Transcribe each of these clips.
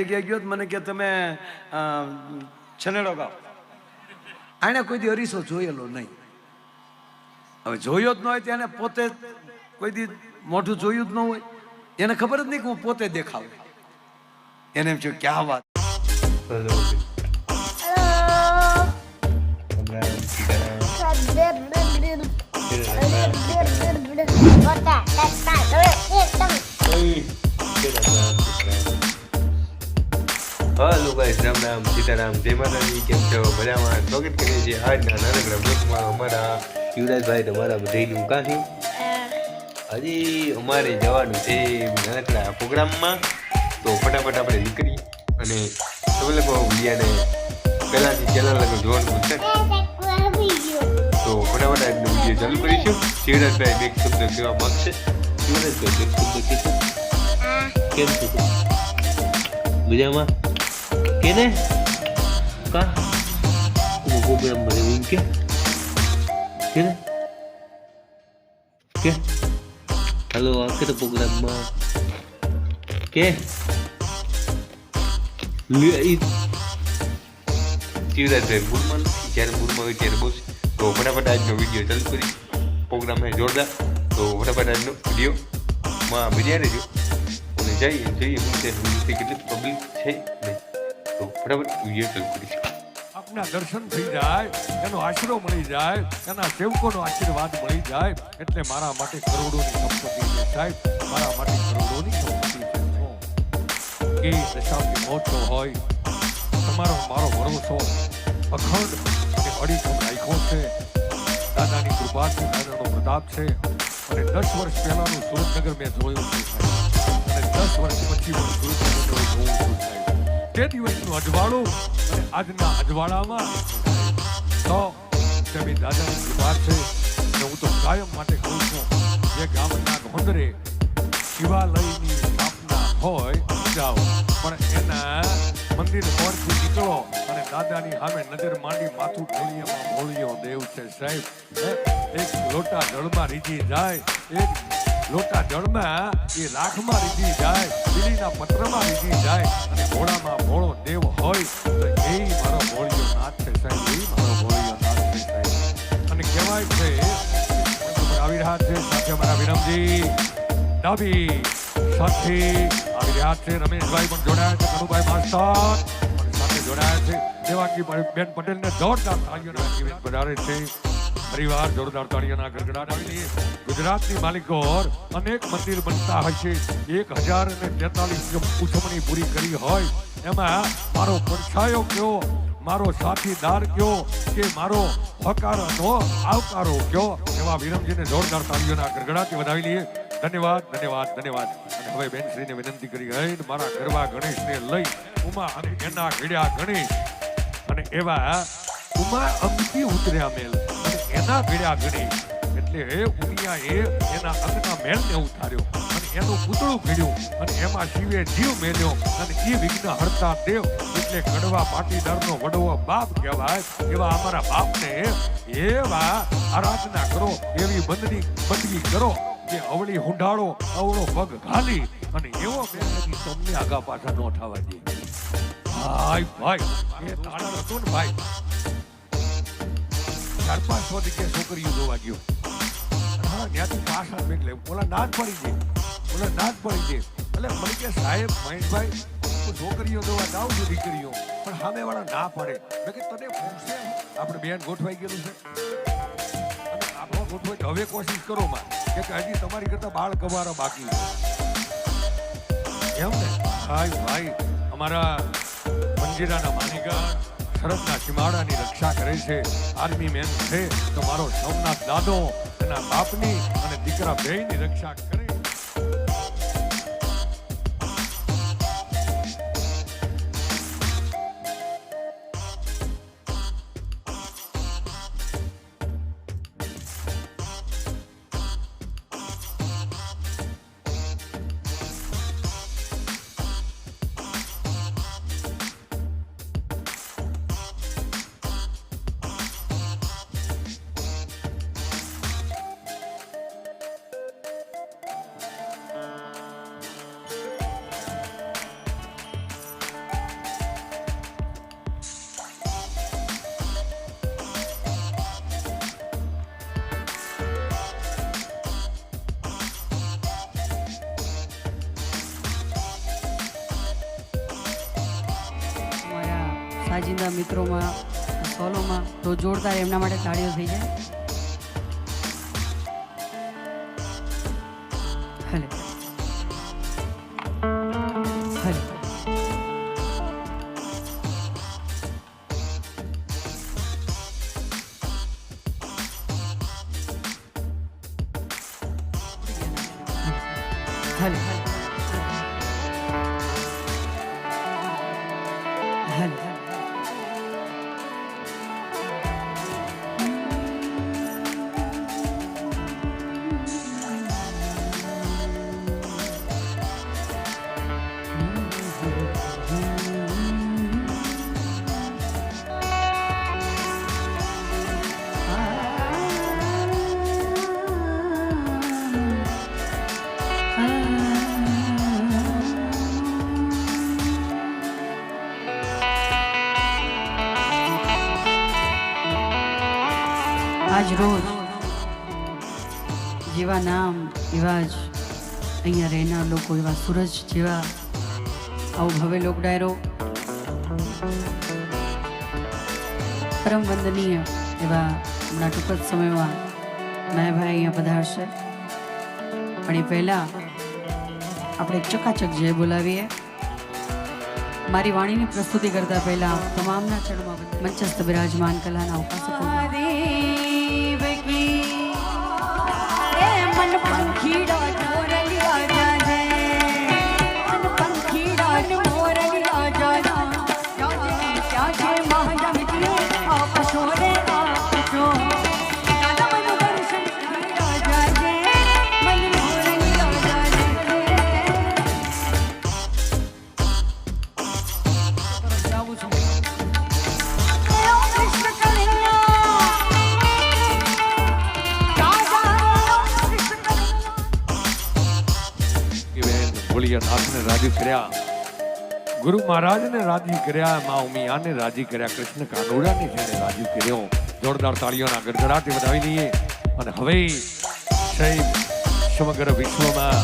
જગ્યાએ ગયો મને કે તમે છનેડો ગાઓ આણે કોઈ દી અરીસો જોયેલો નહીં. હવે જોયો જ ન હોય તેને પોતે કોઈ દી મોઢું જોયું જ ન હોય. એને ખબર જ નહીં કે હું પોતે દેખાવ. એને એમ થયું ક્યાં વાત. સીતારામ જય માતાજી કેમ છો? મજામાં? સ્વાગત કરીએ છીએ આજના નાનકડા બ્લોગમાં અમારા યુવરાજભાઈ તમારા બધાનું કાંથી હજી અમારે જવાનું છે નાનકડા પ્રોગ્રામમાં. તો ફટાફટ આપણે નીકળી અને તમે લોકો વિડીયાને પહેલાંથી ચેનલ લગો જોવાનું ભૂલતા તો ફટાફટ આજનો વીડિયો ચાલુ કરીશું. શિવરાજભાઈ બે શબ્દ કહેવા માગશે. શિવરાજભાઈ એક શબ્દ કહેશો. કેમ છો? મજામાં? કેને? કા હું પ્રોગ્રામ ભરે એમ કે કેને કે હાલો આ કે પ્રોગ્રામમાં કે લે ઈ શિવરાજભાઈ મૂળમાં જ્યારે મૂળમાં હોય ત્યારે બોલશે તો ફટાફટ આજનો વીડિયો ચાલુ કરી પ્રોગ્રામ હે જોરદાર તો ફટાફટ આજનો વીડિયો માં મજા રહેજો અને જઈએ જોઈએ હું તે રીતે કેટલી પબ્લિક છે નહીં તો ફટાફટ વીડિયો ચાલુ કરીશું આપના દર્શન થઈ જાય, એનો આશરો મળી જાય, એના સેવકોનો આશીર્વાદ મળી જાય, એટલે મારા માટે કરોડોની સંપત્તિ છે મારા માટે કરોડોની સંપત્તિ છે? કે દશાબ્દી મોટો હોય, તમારો મારો ભરોસો, અખંડ અને અડીખમ રાખ્યો છે. દાદાની કૃપાથી દાદાનો પ્રતાપ છે. અને દસ વર્ષ પહેલાંનું સુરતનગર મેં જોયું છે. અને દસ વર્ષ પછી પણ સુરતનગર જોઉં છું. તે દિવસનું અજવાળું અને આજના અજવાળામાં તો તેની દાદાની કૃપા છે અને હું તો કાયમ માટે કહું છું, જે ગામના ઘોંદરે શિવાલયની સ્થાપના હોય, જાઓ. પણ એના મંદિર પરથી નીકળો અને દાદાની સામે નજર માંડી માથું ઢોળિયામાં ભોળિયો દેવ છે સાહેબ એક લોટા જળમાં રીજી જાય, એક લોટા જળમાં એ રાખમાં લીધી જાય, લીલીના પત્રમાં લીધી જાય, અને ઘોડામાં ભોળો દેવ હોય, તો એ મારો ભોળિયો નાથ છે સાહેબ, એ મારો ભોળિયો નાથ છે અને કહેવાય છે, આવી રહ્યા છે, સાથે અમારા વિરમજી, ડાબી સાથી આવી રહ્યા છે, રમેશભાઈ પણ જોડાયા છે કનુભાઈ માસ્ટર સાથે જોડાયા છે. દેવાંગી બેન પટેલને જોરદાર તાળીઓના જીવન વધારે છે. પરિવાર જોરદાર તાળીઓના ગરગડાટ આવી ગુજરાતની માલિકો અનેક મંદિર બનતા હશે એક હજાર અને તેતાલીસ ઉજવણી પૂરી કરી હોય. એમાં મારો પડછાયો કયો? મારો સાથીદાર કયો? કે મારો હકારનો આવકારો કયો? એવા વિરમજીને જોરદાર તાળીઓના ગરગડાથી વધાવી લઈએ. ધન્યવાદ ધન્યવાદ ધન્યવાદ. અને હવે બેનશ્રીને વિનંતી કરી ગઈ મારા ગરબા ગણેશને લઈ ઉમા અને એના ઘડ્યા ગણેશ. અને એવા ઉમા અંગથી ઉતર્યા મેલ. અને એના ઘડ્યા ગણેશ ઉમિયા એ એના અંગના મેલને ઉતાર્યો અને એનું પૂતળું ભીડ્યું અને એમાં શિવે જીવ મેળ્યો અને એ વિઘ્ન હરતા દેવ એટલે કડવા પાટીદારનો વડવો બાપ કહેવાય. એવા અમારા બાપને એવા આરાધના કરો, એવી બંદની બંદગી કરો કે અવળી હુંડાળો અવળો પગ ઘાલી અને એવો મેલની તમને આગા પાછા ન થવા દે. ભાઈ ભાઈ, એ તાળા હતો ને ભાઈ? ચાર પાંચ સો જગ્યાએ છોકરીઓ જોવા ગયો હા ત્યાંથી પાછા એટલે ઓલા જ પડી દે ઓલા જ પડી દે એટલે મને કે સાહેબ મહેશભાઈ હું છોકરીઓ જોવા જાઉં છું દીકરીઓ પણ સામે વાળા ના પડે મેં કે તને પૂછશે આપણે બેન ગોઠવાઈ ગયેલું છે અને આપણો ગોઠવાઈ હવે કોશિશ કરો માં કે હજી તમારી કરતા બાળ કવારા બાકી એમ ને ભાઈ ભાઈ અમારા મંજીરાના માનીગણ શરદના સીમાડાની રક્ષા કરે છે. આર્મી મેન છે. તો મારો સોમનાથ દાદો, એના બાપની અને દીકરા બેયની રક્ષા કરે સાજિંદા મિત્રોમાં સોલોમાં તો જોરદાર એમના માટે તાળીઓ થઈ જાય. હલે. હલે. હલે. નામ એવા જ અહીંયા રહેનાર લોકો, એવા સૂરજ જેવા આવો ભવ્ય લોક ડાયરો પરમ વંદનીય એવા હમણાં ટૂંક જ સમયમાં માયાભાઈ અહીંયા પધારશે. પણ એ પહેલાં આપણે ચકાચક જય બોલાવીએ. મારી વાણીની પ્રસ્તુતિ કરતા પહેલા તમામના ચરણમાં. મંચસ્થ બિરાજમાન કલાના ઉપાસકો મન બેન નાથને રાજી કર્યા. ગુરુ મહારાજને રાજી કર્યા, મા ઉમિયાને રાજી કર્યા, કૃષ્ણ કાનોડાને જેને રાજી કર્યો. જોરદાર તાળીઓના ગડગડાટી વધાવી લઈએ. અને હવે સાહેબ સમગ્ર વિશ્વમાં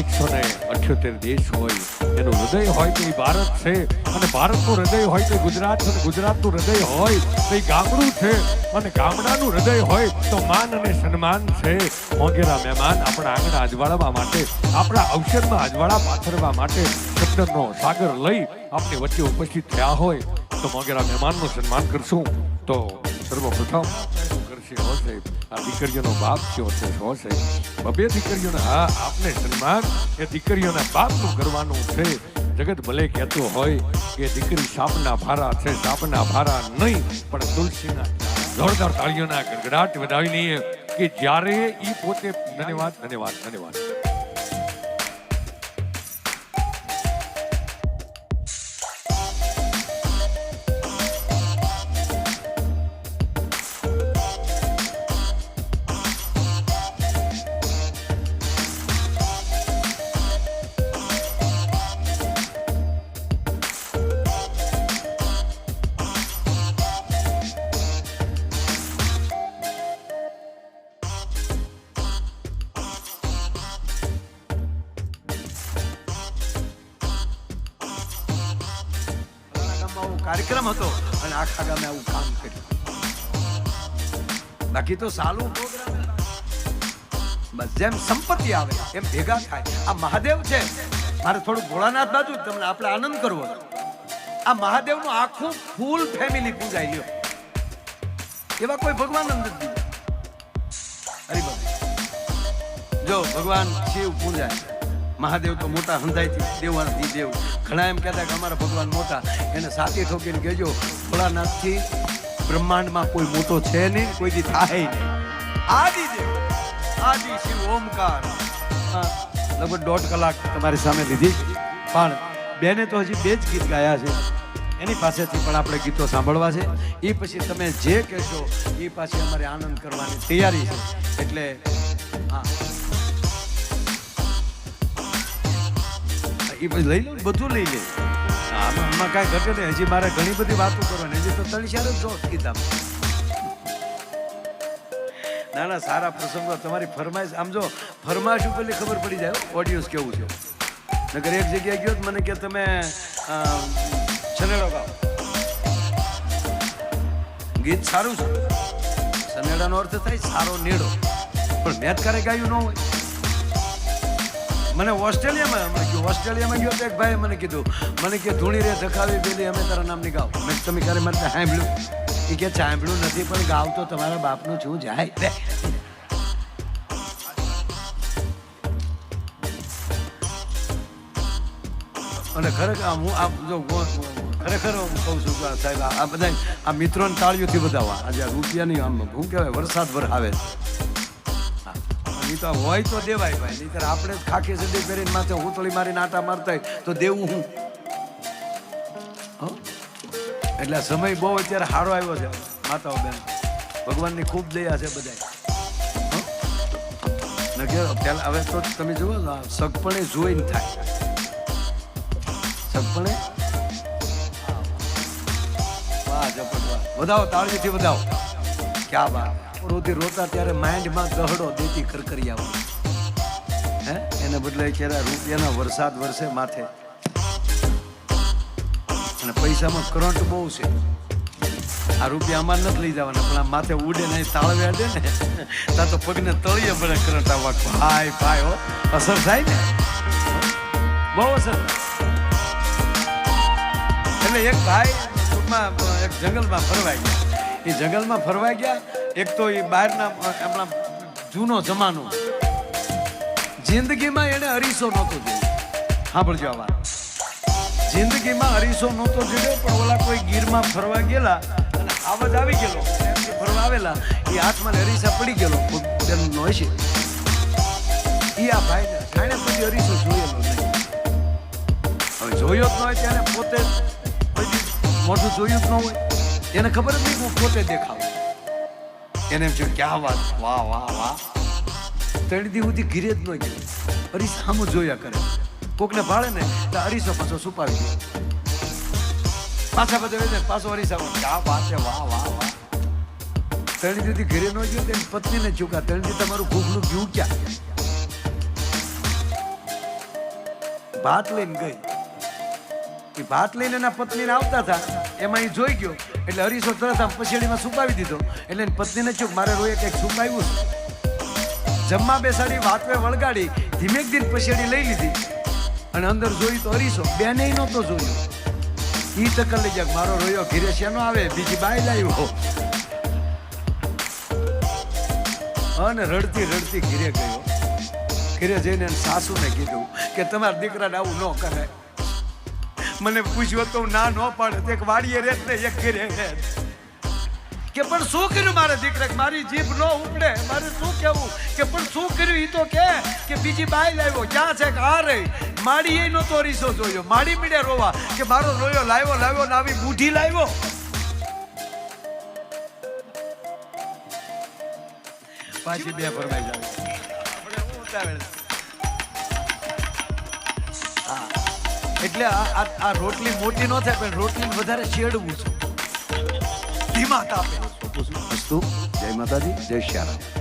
એકસો ને અઠ્યોતેર દેશ હોય, એનું હૃદય હોય તો એ ભારત છે અને ભારતનું હૃદય હોય તો ગુજરાત છે ગુજરાતનું હૃદય હોય તો એ ગામડું છે અને ગામડાનું હૃદય હોય તો માન અને સન્માન છે. મોંઘેરા મહેમાન આપણા આંગણા અજવાળવા માટે, આપણા અવસરમાં અજવાળા પાથરવા માટે શબ્દનો સાગર લઈ આપણી વચ્ચે ઉપસ્થિત થયા હોય. તો મોંઘેરા મહેમાનનું સન્માન કરશું. તો સર્વપ્રથમ શું હશે આ દીકરીઓનો બાપ છે હશે બબે દીકરીઓને હા આપને સન્માન એ દીકરીઓના બાપનું કરવાનું છે. જગત ભલે કહેતો હોય કે દીકરી સાપના ભારા છે, સાપના ભારા નહીં, પણ તુલસીના જોરદાર તાળીઓના ગડગડાટ વધાવી લઈએ કે જ્યારે એ પોતે ધન્યવાદ ધન્યવાદ ધન્યવાદ. આવો હતો. અને આખા ગામે આવું કામ કર્યું. બાકી તો સાલું બસ જેમ સંપત્તિ આવે, એમ ભેગા થાય. આ મહાદેવ છે. મારે થોડું ભોળાનાથ બાજુ તમને આપણે આનંદ કરવો આ મહાદેવનું આખું ફૂલ ફેમિલી પૂજાય લ્યો એવા કોઈ ભગવાન અંદર હરિભક્ત. જો ભગવાન શિવ પૂજાય. મહાદેવ તો મોટા હંધાઈથી દેવાથી દેવ. ઘણા એમ કહેતા કે અમારા ભગવાન મોટા. એને સાચી ઠોકીને કહેજો, ભોળાનાથથી બ્રહ્માંડમાં કોઈ મોટો છે નહીં, કોઈ દી થાય નહીં. આદિ દેવ. આદિ શિવ ઓમકાર. લગભગ દોઢ કલાક તમારી સામે લીધી. પણ બેને તો હજી બે જ ગીત ગાયા છે. એની પાસેથી પણ આપણે ગીતો સાંભળવા છે. એ પછી તમે જે કહેશો એ પાછી અમારે આનંદ કરવાની તૈયારી છે. એટલે, હા. એ ભાઈ લઈ લો બધું લઈ લે. આમાં કાંઈ ઘટે નહીં. હજી મારે ઘણી બધી વાતો કરવાની. હજી તો તળિયાર જ જોશ કીધા. ના ના, સારા પ્રસંગો. તમારી ફરમાઈશ, આમ જો, ફરમાઈશ ઉપર ખબર પડી જાય ઓડિયન્સ કેવું છે? નગર એક જગ્યાએ ગયો મને કે તમે સનેડો ગાઓ. ગીત સારું છે. સનેડાનો અર્થ થાય સારો નેડો. પણ મેં જ ક્યારે ગાયું ન હોય. મને ઓસ્ટ્રેલિયામાં મને ગયો. ઓસ્ટ્રેલિયામાં ગયો એક ભાઈ મને કીધું, મને કે ધૂણી રે, ધખાવી પેલી, અમે તારા નામની ગાવ. મેં તમે ક્યારે મને સાંભળ્યું? એ કે, સાંભળ્યું નથી, પણ ગાવ તો તમારા બાપનું છું, જાય. અને ખરેખર હું આ જો ખરેખર હું કહું છું સાહેબ, આ- બધા આ મિત્રોને તાળીઓથી બધાવા. આજે આ રૂપિયાની આમ શું કહેવાય વરસાદ વરસાવે હા. નહીં તો હોય તો દેવાય ભાઈ નહીં આપણે જ ખાખી સદી કરીને માથે હુતળી મારીને આટા મારતા તો દેવું હું? એટલે સમય બહુ અત્યારે સારો આવ્યો છે માતાઓ બેન. ભગવાનની ખૂબ દયા છે બધા હવે તો તમે જુઓ ને, સગપણે જોઈને થાય. સગપણે? વાહ જપટ વાહ વધાવો તાળીથી વધાવો. ક્યાં બાત રોતી રોતા ત્યારે માઇન્ડમાં ગહડો દેતી કરકરિયાઓ હે? એને બદલે ક્યારે રૂપિયાના વરસાદ વરસે માથે. અને પૈસામાં કરંટ બહુ છે. આ રૂપિયા અમાર નથી લઈ જવાના, પણ આ માથે ઉડે ને તાળવે દે ને ત્યાં તો પગને તળીએ પડે કરંટ આવવા ભાઈ ભાઈ હો, અસર થાય ને? બહુ અસર એટલે એક ભાઈ એક જંગલમાં ફરવાઈ ગયા. એ જંગલમાં ફરવાઈ ગયા એક તો એ બહારના આપણા જૂનો જમાનો. જિંદગીમાં એને અરીસો નહોતો જોયો. સાંભળજો આ વાત. જિંદગીમાં અરીસો નહોતો જોયો, પણ ઓલા કોઈ ગીરમાં ફરવા ગયેલા, અને આવજ આવી ગયેલો. ફરવા આવેલા, એ હાથમાં અરીસા પડી ગયેલો. બેનનો હશે એ આ ભાઈને જાણે પછી અરીસો જોયેલો હવે જોયો જ ન હોય ત્યારે પોતે મોઢું જોયું જ ન હોય. એને ખબર જ નહીં હું પોતે દેખાવું. એને એમ ક્યાં વાત, વાહ વાહ વાહ. ત્રણ દી સુધી ઘીરે જ ન ગયો. અરીસા સામું જોયા કરે. કોકને ભાળે ને તો અરીસો પાછો છુપાવી દે. પાછા બધા વેચે પાછો અરીસા ક્યાં વાત છે, વાહ વાહ વાહ. ત્રણ દી સુધી ઘીરે ન ગયો તેની પત્નીને ચૂકા ત્રણ દી તમારું ઘૂઘલું ગયું ક્યાં ભાત લઈને ગઈ. એ ભાત લઈને એના પત્નીને આવતા હતા. એમાં એ જોઈ ગયો. એટલે અરીસો તરત આમ પછેડીમાં છુપાવી દીધો. એટલે પત્નીને ચૂક મારે રોયે કંઈક સુકાવ્યું જમવા બેસાડી, વાતવે વળગાડી ધીમેક ધીમે પછેડી લઈ લીધી. અને અંદર જોઈ તો અરીસો બેને નહોતો જોયું. એ ચક્કર લઈ જાય મારો રોયો ઘીરે શેનો આવે, બીજી બાય લાવ્યો. અને રડતી રડતી ઘીરે ગયો. ઘીરે જઈને સાસુને કીધું કે તમારા દીકરાને આવું ન કરે મને પૂછ્યું તો ના ન પાડે તો એક વાડીએ રેત ને એક ઘરે કે પણ શું કર્યું મારા દીકરા મારી જીભ ન ઉપડે. મારે શું કહેવું? કે પણ શું કર્યું એ તો કે કે બીજી બાઈ લાવ્યો. ક્યાં છે? કે આ રહી. માડી એ નહોતો રીસો જોયો. માડી મીડે રોવા. કે મારો રોયો લાવ્યો લાવ્યો ને આવી બુઢી લાવ્યો. પાછી બે ફરમાઈ જાય આપણે હું ઉતાવળ એટલે આ આ- રોટલી મોટી ન થાય, પણ રોટલી વધારે શેડવું છે ધીમા તાપે. જય માતાજી, જય શ્યારામ